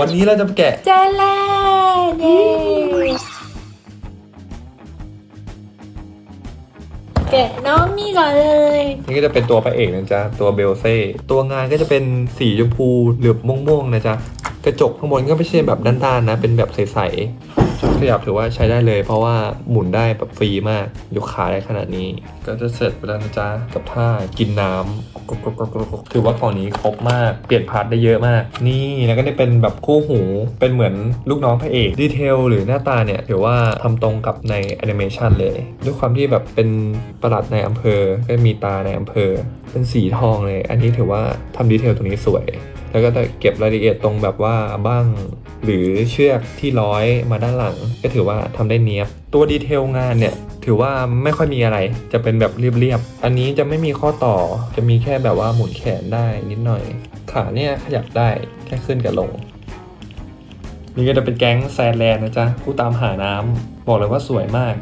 วันนี้เราจะมาแกะเจอแล้วเย้แกะน้องนี่ก่อนเลย นี่ก็จะเป็นตัวพระเอกนะจ๊ะ ตัวเบลเซ่ตัวงานก็จะเป็นสีชมพูเหลือบม่วงๆนะจ๊ะ กระจกข้างบนก็ไม่ใช่แบบด้านๆนะ เป็นแบบใสๆชุดขยับถือว่าใช้ได้เลย เพราะว่าหมุนได้แบบฟรีมาก ยกขาได้ขนาดนี้ ก็จะเสร็จไปแล้วนะจ๊ะ กับท่ากินน้ำ ถือว่ากล่องนี้ครบมาก เปลี่ยนพาร์ทได้เยอะมาก นี่แล้วก็ได้เป็นแบบคู่หู เป็นเหมือนลูกน้องพระเอก ดีเทลหรือหน้าตาเนี่ยถือว่าทำตรงกับในแอนิเมชันเลย ด้วยความที่แบบเป็นประหลัดในอำเภอ ก็มีตาในอำเภอ เป็นสีทองเลย อันนี้ถือว่าทำดีเทลตรงนี้สวย แล้วก็จะเก็บรายละเอียดตรงแบบว่าบ้างหรือเชือกที่ร้อยมาด้านหลัง ก็ถือว่าทำได้เนียบ ตัวดีเทลงานเนี่ยถือว่าไม่ค่อยมีอะไรจะเป็นแบบเรียบๆ อันนี้จะไม่มีข้อต่อจะมีแค่แบบว่าหมุนแขนได้นิดหน่อย ขาเนี่ยขยับได้แค่ขึ้นกับลง นี่ก็จะเป็นแก๊งแซดแลนนะจ๊ะผู้ตามหาน้ำบอกเลยว่าสวยมาก